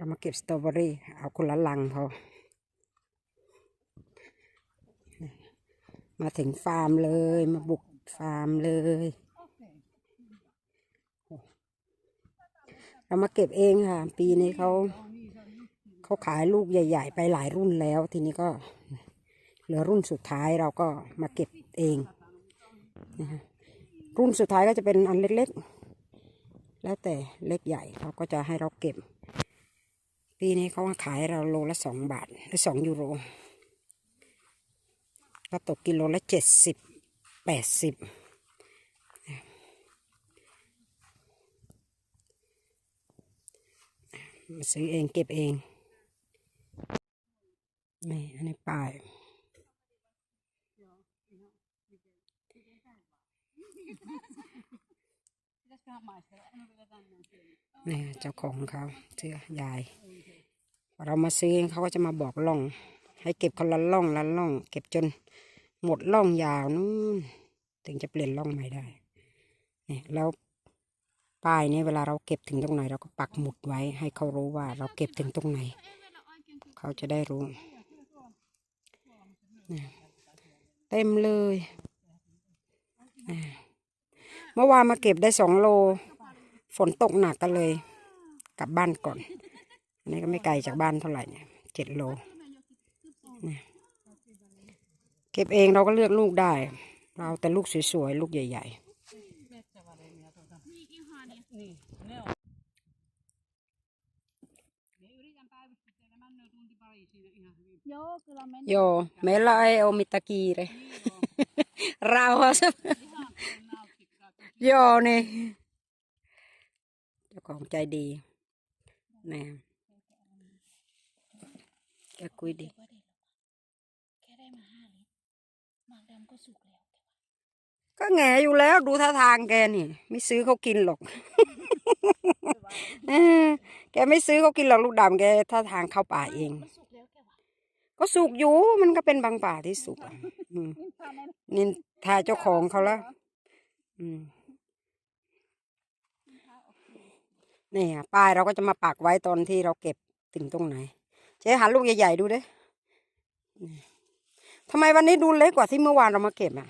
เรามาเก็บสตรอเบอรี่เอาคนละลังพอ มาถึงฟาร์มเลย มาบุกฟาร์มเลย เรามาเก็บเองค่ะ ปีนี้เขาเขาขายลูกใหญ่ ๆ ไปหลายรุ่นแล้ว ทีนี้ก็เหลือรุ่นสุดท้ายเราก็มาเก็บเองนะคะรุ่นสุดท้ายก็จะเป็นอันเล็กๆ แล้วแต่เล็กใหญ่เขาก็จะให้เราเก็บ ปีนี้เขาขายเราโลละสองบาทหรือสองยูโร ก็ตกกิโลละเจ็ดสิบแปดสิบซื้อเองเก็บเอง นี่อันนี้ป้ายนี่เจ้าของเขาเสื้อยาย เรามาซื้อเขาก็จะมาบอกล่อง ให้เก็บคนละล่องละล่อง เก็บจนหมดล่องยาวนู่นถึงจะเปลี่ยนล่องใหม่ได้เนี่ยแล้วป้ายนี้เวลาเราเก็บถึงตรงไหน เราก็ปักหมุดไว้ให้เขารู้ว่า เราเก็บถึงตรงไหน เขาจะได้รู้เต็มเลยเมื่อวานมาเก็บได้สองโล ฝนตกหนักกันเลย กลับบ้านก่อน อันนี้ก็ไม่ไกลจากบ้านเท่าไหร่เนี่ยเจ็ดโลเนี่ยเก็บเองเราก็เลือกลูกได้ เราแต่ลูกสวยๆ ลูกใหญ่ๆโยเมลาเอโอมิตากีเลยเราสโยนี่เจ้าของใจดีนะ แกคุยดีแค่ได้มาห้าลิตรหมากดำก็สุกแล้วก็แงอยู่แล้วดูท่าทางแกนี่ ไม่ซื้อเขากินหรอกเออแกไม่ซื้อเขากินหรอกลูกดำแกท่าทางเข้าป่าเองมันสุกแล้วแกว่าก็สุกอยู่มันก็เป็นบางป่าที่สุกอะอืมนินทาเจ้าของเขาแล้วอืมนี่อะป้ายเราก็จะมาปักไว้ตอนที่เราเก็บถึงตรงไหน เจ๊หาลูกใหญ่ๆดูเด้นี่ทำไมวันนี้ดูเล็กกว่าที่เมื่อวานเรามาเก็บอะ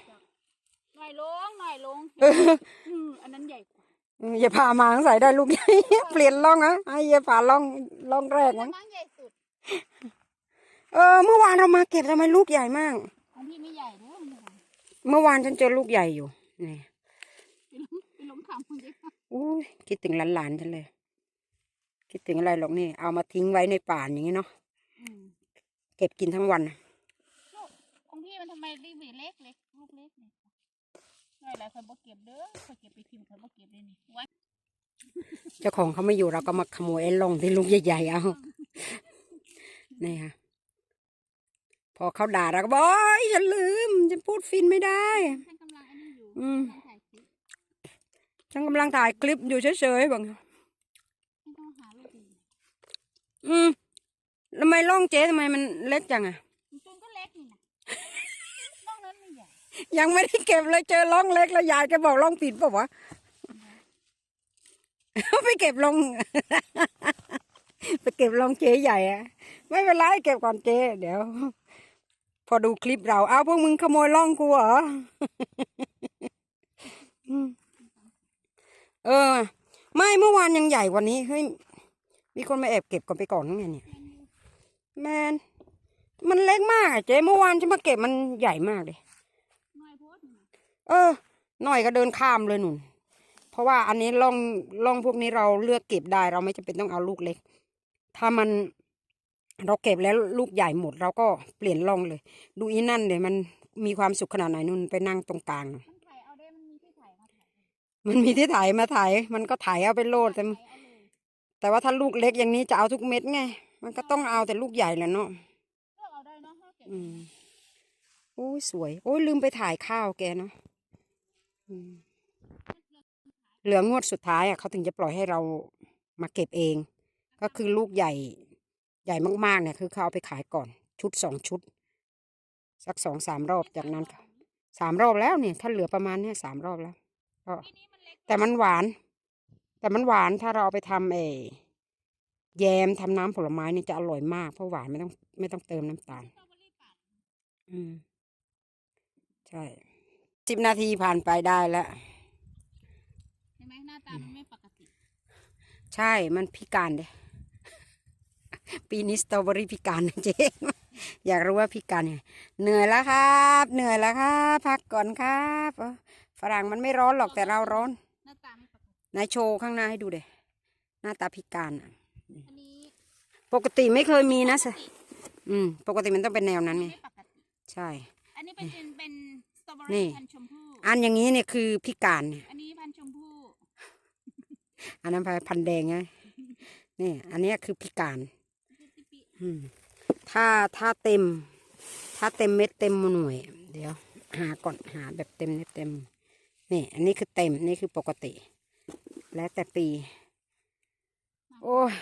หน่อยลงหน่อยลงเอออืมอันนั้นใหญ่กว่าเอออย่าพามาใส่ได้ลูกใหญ่เปลี่ยนล่องนะให้อย่าพาล่องล่องแรกมั้งมั้งใหญ่สุดเออ เมื่อวานเรามาเก็บทำไมลูกใหญ่มากของพี่ไม่ใหญ่เด้อมันใหญ่เมื่อวานฉันเจอลูกใหญ่อยู่นี่เป็นล้มขำคุณเด็กอุ้ยคิดถึงหลานๆฉันเลย คิดถึงอะไรหรอกนี่ เอามาทิ้งไว้ในป่านอย่างนี้เนาะอืม เก็บกินทั้งวันน่ะลูกของพี่มันทำไมรีบเล็กเล็กลูกเล็กเนี่ยหน่อยหลายคนบ่เก็บเด้อคนเก็บไปพิมพ์คนบ่เก็บเลยนี่ไว้เจ้าของเขาไม่อยู่เราก็มาขโมยไอ้ลงที่ลูกใหญ่ๆเอานี่ค่ะพอเขาด่าเราก็บอกโอ๊ยฉันลืมฉันพูดฟินไม่ได้ท่านกำลังอันนี้อยู่อืมกำลังถ่ายคลิปฉันกำลังถ่ายคลิปอยู่เฉยๆบอกไม่ต้องหาลูกดีอืม ทำไมล่องเจ๊ทำไมมันเล็กจังอะจนก็เล็กนี่นะน้องนั้นไม่ใหญ่ยังไม่ได้เก็บเลยเจอล่องเล็กแล้วยายแกบอกล่องผิดเปล่าวะไปเก็บลง ไปเก็บลงเจ๊ใหญ่อะไม่เป็นไรเก็บก่อนเจ๊เดี๋ยว พอดูคลิปเราเอาพวกมึงขโมยล่องกูเหรออืมเออ ไม่เมื่อวานยังใหญ่กว่านี้เฮ้ยมีคนมาแอบเก็บก่อนไปก่อนนั่นไงเนี่ย แมน มันเล็กมากอะเจ๊เมื่อวานฉันมาเก็บมันใหญ่มากเลย น้อยโพดเออ หน่อยก็เดินข้ามเลยหนุน เพราะว่าอันนี้ล่องล่องพวกนี้เราเลือกเก็บได้เราไม่จำเป็นต้องเอาลูกเล็ก ถ้ามันเราเก็บแล้วลูกใหญ่หมด เราก็เปลี่ยนล่องเลย ดูอีนั่นเดี๋ยมันมีความสุขขนาดไหนนุ่นไปนั่งตรงกลาง มันถ่ายเอาได้มันมีที่ถ่ายมาถ่ายมันมีที่ถ่ายมาถ่ายมันก็ถ่ายเอาไปโลดแต่ถ่ายเอาเลยแต่ว่าถ้าลูกเล็กอย่างนี้จะเอาทุกเม็ดไง มันก็ต้องเอาแต่ลูกใหญ่แหละเนาะเลือกเอาได้เนาะถ้าเก็บอืมโอ้ยสวย โอ้ยลืมไปถ่ายข้าวแกเนาะอืมเหลืองวดสุดท้ายอะเขาถึงจะปล่อยให้เรามาเก็บเอง ก็คือลูกใหญ่ ใหญ่มากๆเนี่ยคือเขาเอาไปขายก่อน ชุดสองชุด สักสองสามรอบจากนั้นค่ะสามรอบแล้วเนี่ย ถ้าเหลือประมาณเนี้ยสามรอบแล้วก็ปีนี้มันเล็กแต่มันหวาน แต่มันหวานถ้าเราเอาไปทำเออ แยมทำน้ำผลไม้นี่จะอร่อยมากเพราะหวานไม่ต้องไม่ต้องเติมน้ำตาลสตรอเบอรี่ปั่นอืม ใช่สิบนาทีผ่านไปได้แล้วเห็นไหมหน้าตามันไม่ปกติ ใช่มันพิการเด้ปีนี้สตรอเบอรี่พิการนะเจ๊อยากรู้ว่าพิการเนี่ยเหนื่อยแล้วครับ เหนื่อยแล้วครับพักก่อนครับเออฝรั่งมันไม่ร้อนหรอกแต่เราร้อนหน้าตาไม่ปกตินายโชว์ข้างหน้าให้ดูเด้หน้าตาพิการอะอันนี้ ปกติไม่เคยมีนะสอืม ปกติมันต้องเป็นแนวนั้นไงไม่ปกติใช่ อันนี้เป็นเป็นเป็นสตรอเบอนี่ รี่พันธุ์ชมพู่ อันอย่างนี้เนี่ยคือพิการเนี่ยอันนี้พันธุ์ชมพู่อันนั้นพันธุ์แดงไง นี่ อันเนี้ยคือพิการปิปิอืม ถ้าถ้าเต็ม ถ้าเต็มเม็ดเต็มหน่วย เดี๋ยว หาก่อนหาแบบเต็มเม็ดเต็ม นี่ อันนี้คือเต็มนี่คือปกติ แล้วแต่ปี โอ้ย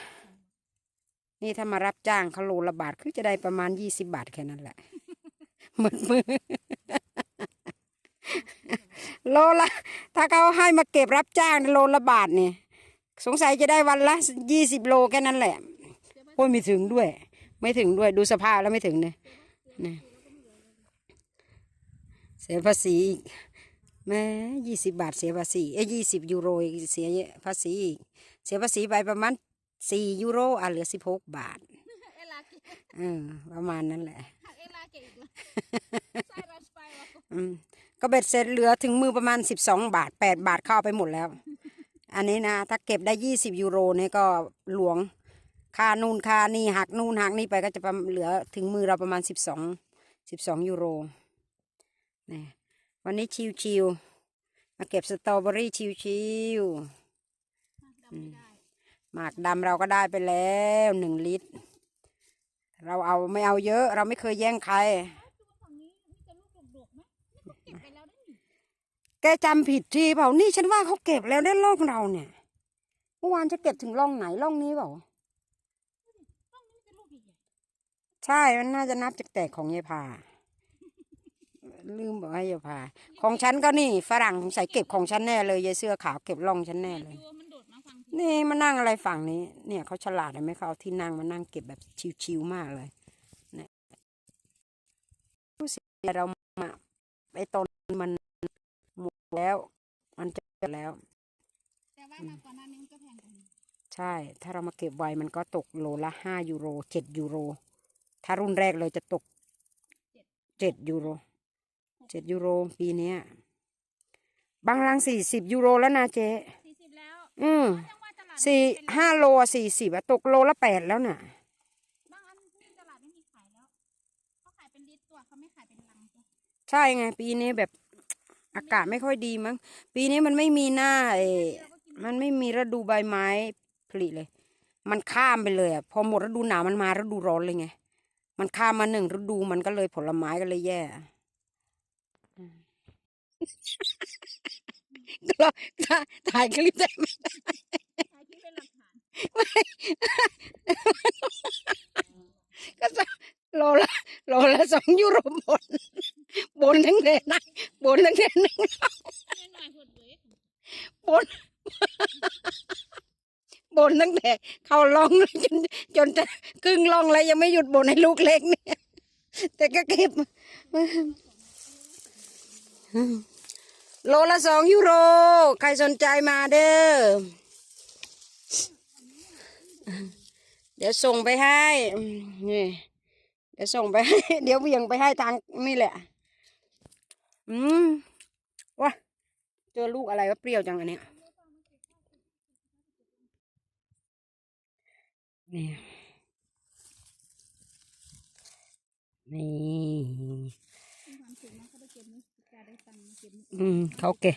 นี่ถ้ามารับจ้างเขาโลละบาทคือจะได้ประมาณยี่สิบบาทแค่นั้นแหละหมดมือโลละ ถ้าเขาให้มาเก็บรับจ้างโลละบาทเนี่ยสงสัยจะได้วันละยี่สิบโลแค่นั้นแหละโอ้ยไม่ถึงด้วย ไม่ถึงด้วยดูสภาพแล้วไม่ถึงเนี่ยนะเสียภาษีอีกแม่ยี่สิบบาทเสียภาษีเอ้ยี่สิบยูโรอีกเสียภาษีอีกเสียภาษีไปประมาณ สี่ยูโรอะเหลือสิบหกบาทเอลาเกะเออประมาณนั้นแหละหักเอลาเกะอีกแล้วใส่รัสไปวะอืมก็เบ็ดเสร็จเหลือถึงมือประมาณสิบสองบาทแปดบาทเข้าไปหมดแล้ว อันนี้นะ ถ้าเก็บได้ยี่สิบยูโรเนี่ยก็หลวงค่านู่นค่านี่หักนู่นหักนี่ไปก็จะประมาณเหลือถึงมือเราประมาณสิบสองสิบสองยูโรนี่วันนี้ชิวๆมาเก็บสตรอเบอรี่ชิวดำไม่ได้ๆ หมากดำเราก็ได้ไปแล้วหนึ่งลิตร เราเอาไม่เอาเยอะ เราไม่เคยแย่งใคร แกจำผิดที่เปล่านี่ฉันว่าเขาเก็บแล้วได้ล่องเราเนี่ย เมื่อวานจะเก็บถึงล่องไหนล่องนี้เปล่าใช่ มันน่าจะนับจากแตกของยายพาลืมบอกให้ยายพาของฉันก็นี่ฝรั่งสงสัยเก็บของฉันแน่เลยยายเสื้อขาวเก็บล่องฉันแน่เลย นโดดมาฝั่งที่นี่มานั่งอะไรฝั่งนี้ เนี่ยเขาฉลาดเห็นไหมเขาเอาที่นั่งมานั่งเก็บแบบชิวๆมากเลยเนี่ยรู้สึกเรามาไอ้ตนมันหมดแล้ว มันจะแล้วแต่ว่ามาก่อนหน้านี้มันก็แพงกว่านี้ใช่ ถ้าเรามาเก็บไวมันก็ตกโลละห้ายูโรเจ็ดยูโร ถ้ารุ่นแรกเลยจะตกเจ็ดยูโรเจ็ดยูโรปีเนี้ยบางรังสี่สิบยูโรแล้วนะเจ๊สี่สิบแล้ว อืมจังว่าตลาด สี่ไม่เป็นห้าโลสี่สิบอะตกโลละแปดแล้วน่ะบางอันที่ตลาดไม่มีขายแล้วเขาขายเป็นลิตรตัวเขาไม่ขายเป็นลังจ้ะใช่ไง ปีนี้แบบอากาศไม่ค่อยดีมั้ง ปีนี้มันไม่มีหน้าเออมันไม่มีฤดูใบไม้ผลิเลย มันข้ามไปเลยอะพอหมดฤดูหนาวมันมาฤดูร้อนเลยไง มันข้ามมาหนึ่งฤดูมันก็เลยผลไม้ก็เลยแย่อืมเราถ่ายถ่ายคลิปได้ไหม ขายที่เป็นหลั ก็จะโลละโลละสองยูโรบนบนทั้งเดนนะบนทั้งเดนนั่งบนบนตั้งแต่เขาลองจนจนจะครึ่งลองแล้วยังไม่หยุดบนให้ลูกเล็กเนี่ย แต่ก็เก็บโลละสองยูโร ใครสนใจมาเด้อ เดี๋ยวส่งไปให้นี่เดี๋ยวส่งไปให้ เดี๋ยวเหวียงไปให้ทางนี่แหละ อืมว้าเจอลูกอะไรว่าเปรี้ยวจังอันเนี้ยนี่นี่มีความสุขนะเนี่จะได้ตังค์มาเก็บอืมเขาเก็บ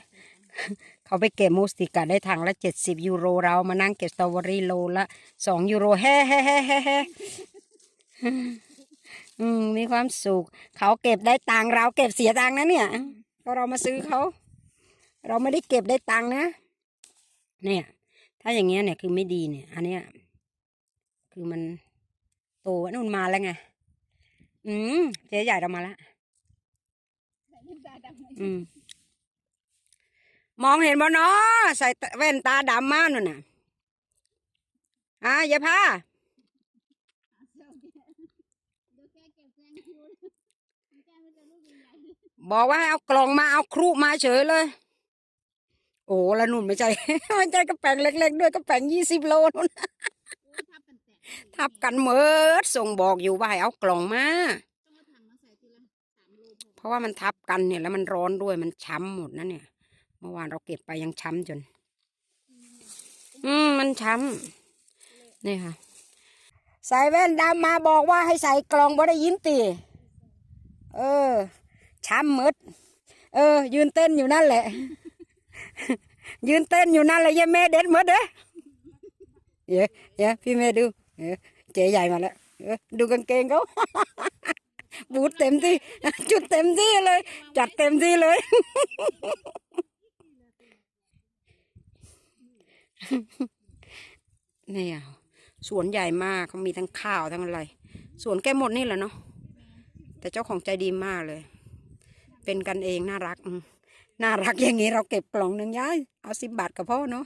เขาไปเก็บมูสติกาได้ถังละเจ็ดสิบยูโรเรามานั่งเก็บสตรอเบอรี่โลละสองยูโรแฮ่แฮ่แฮ่แฮ่แฮ่อืมมีความสุข เขาเก็บได้ตังค์เราเก็บเสียตังค์นะเนี่ยก็เรามาซื้อเขา เราไม่ได้เก็บได้ตังค์นะ เนี่ย ถ้าอย่างเงี้ยเนี่ยคือไม่ดีเนี่ย อันเนี้ย คือมันโตนู่นมาแล้วไง อืมเจ๊ใหญ่เรามาแล้วใส่ลิ้นตาดำไหมอืม มองเห็นบ่เนาะใส่แว่นตาดำมาหน่นน่ะฮะอย่าพาเดี๋ยวแกเก็บแซงคิวแกมันจะลูกใหญ่บอกว่าให้เอากล่องมาเอาครุมาเฉยเลย โอ้แล้วนุ่นไม่ใช่ไม่ใช่กระแป้งเล็ก ๆ ด้วยกระแป้งยี่สิบโลนุ่นๆโอ้ทับกันแตกทับกันเมิดส่งบอกอยู่ว่าให้เอากล่องมาต้องเอาถังมาใส่ทีละสามโลพอเพราะว่ามันทับกันเนี่ยแล้วมันร้อนด้วยมันช้ำหมดนะเนี่ย เมื่อวานเราเก็บไปยังช้ำจน อืมมันช้ำนี่ค่ะใส่แว่นดำมาบอกว่าให้ใส่กล่องบ่ได้ยินตีเออ ช้ำหมดเออ ยืนเต้นอยู่นั่นแหละ ยืนเต้นอยู่นั่นแหละยายแม่เด็ดหมดเด้อเย้เย้พี่แม่ดูเออเจ๊ใหญ่มาแล้วเออดูกางเกงเขาบูทเต็มที่ จุดเต็มที่เลย จัดเต็มที่เลย นี่อะสวนใหญ่มากเขามีทั้งข้าวทั้งอะไร สวนแกหมดนี่แหละเนาะแต่เจ้าของใจดีมากเลย เป็นกันเองน่ารักอืมน่ารักอย่างนี้เราเก็บกล่องหนึ่งย้ายเอาสิบบาทกับพ่อเนาะ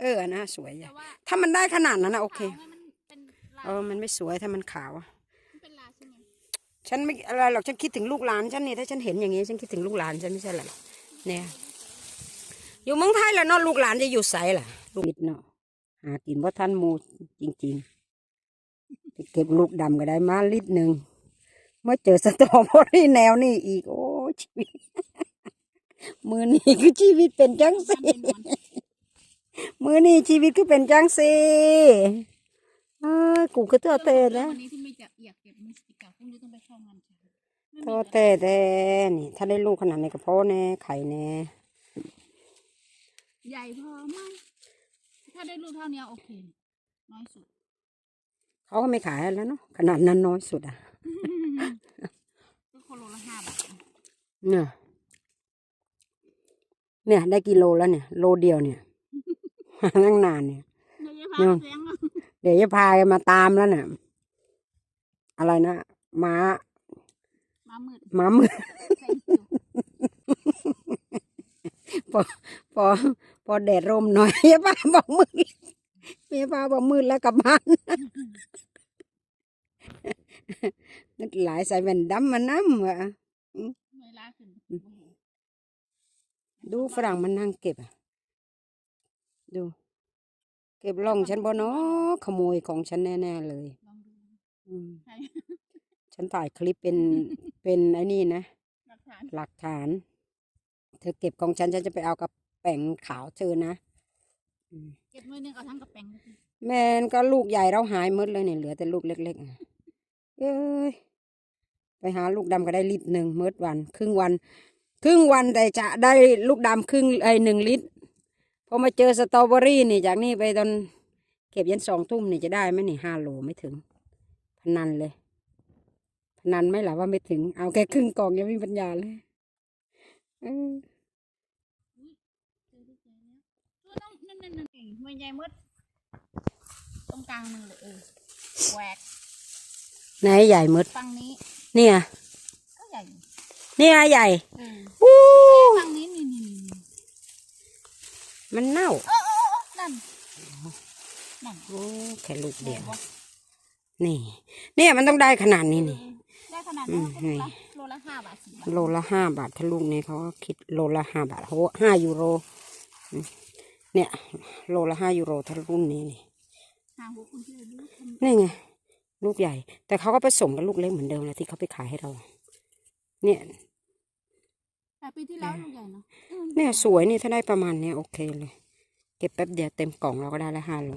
เออนะสวยแต่อะว่าถ้ามันได้ขนาดนั้นนะโอเคขาวไงมันเป็นลายเออมันไม่สวยถ้ามันขาวอะมันเป็นลายใช่ไหมฉันไม่อะไรหรอกฉันคิดถึงลูกหลานฉันนี่ถ้าฉันเห็นอย่างนี้ฉันคิดถึงลูกหลานฉันไม่ใช่เหรอเนี่ย อยู่เมืองไทยแหละเนาะลูกหลานจะอยู่ใสล่ะลูกนิดเนาะหากินว่าท่านหมูจริงๆไปเก็บลูกดำก็ได้มาลิตรหนึ่งเมื่อเจอสตรอเบอรี่แนวนี่อีก โอ้ชีวิตมือนี้คือชีวิตเป็นจังมันสีเป็นหนอนมือนี้ชีวิตคือเป็นจังสีเอ้ยกูก็เตอเตะนะวันนี้ที่ไม่จะอยากเก็บมิสติกาพรุ่งนี้ต้องไปเข้างานเช้าไม่โตมีเต้เต้นี่ถ้าได้ลูกขนาดในกระเพาะแน่ไข่แน่ ใหญ่พอไหมถ้าได้ลูกเท่านี้โอเค น้อยสุด เขาก็ไม่ขายแล้วเนาะขนาดนั้นน้อยสุดอะก็โคโลละห้าบาทเนี่ยเนี่ย ได้กิโลแล้วเนี่ย โลเดียวเนี่ยนั่งนานเนี่ย เดี๋ยวจะพาเสียงอะเดี๋ยวจะพากันมาตามแล้วเนี่ยอะไรนะม้ามามืดม้ามืดใส่คิวพอ พอแดดร่มหน่อยเมียป้าบอกมืดเมียป้าบอกมืดแล้วกลับบ้านนึกหลายใส่แว่นดำมาน้ำวะเวลาขึ้นดูฝรั่งมันนั่งเก็บอะดู เก็บล่องฉันบ่เนาะขโมยของฉันแน่ ๆ เลยลองดูอืมใช่ฉันถ่ายคลิปเป็นเป็นไอ้นี่นะ หลักฐานหลักฐานเธอเก็บของฉันฉันจะไปเอากับ แป้งขาวเธอนะอืมเก็บมือหนึงเอาทั้งกระแปงเลยสิแม่นก็ลูกใหญ่เราหายหมดเลยเนี่ยเหลือแต่ลูกเล็กๆอะเอ้ยไปหาลูกดำก็ได้ลิตรหนึ่งเมื่อวัน ครึ่งวัน ครึ่งวันแต่จะได้ลูกดำครึ่งไอหนึ่งลิตรพอมาเจอสตรอเบอรี่นี่จากนี่ไปตอนเก็บยันสองทุ่มนี่จะได้ไหมนี่ห้าโลไม่ถึงพนันเลยพนันไหม่ล่ะว่าไม่ถึง เอาแค่ครึ่งกล่องยังไม่มีปัญญาเลยเออ เจอที่เจอแล้วตัวต้องนั่น นั่นนั่นเองมันใหญ่หมดตรงกลางมือเลยเออแหวกไหนใหญ่หมดฝั่งนี้ เนี่ยก็ใหญ่อยู่เนี่ยใหญ่เอออู้ฝั่งนี้นี่นี่นี่มันเน่าเออเออเออนั่นนั่นโอ้แค่ลูกใหญ่เดียวปะนี่ เนี่ยมันต้องได้ขนาดนี้นี่ได้ขนาดอืนี้มก็โลละโลละห้าบาทสี่บาทโลละห้าบาทถ้าลูกนี้เขาก็คิดโลละห้าบาทโหห้ายูโรอืม เนี่ย โลละห้ายูโรถ้ารุ่นนี้นี่หาหัวคุณที่เลยดูทนี่ไง ลูกใหญ่ แต่เขาก็ผสมกับลูกเล็กเหมือนเดิมนะที่เขาไปขายให้เรา เนี่ยำแต่ปีที่แล้วลูกใหญ่เนาะอืมเนี่ยสวยนี่ถ้าได้ประมาณเนี้ยโอเคเลย เก็บแป๊บเดียวเต็มกล่องเราก็ได้ละห้าโล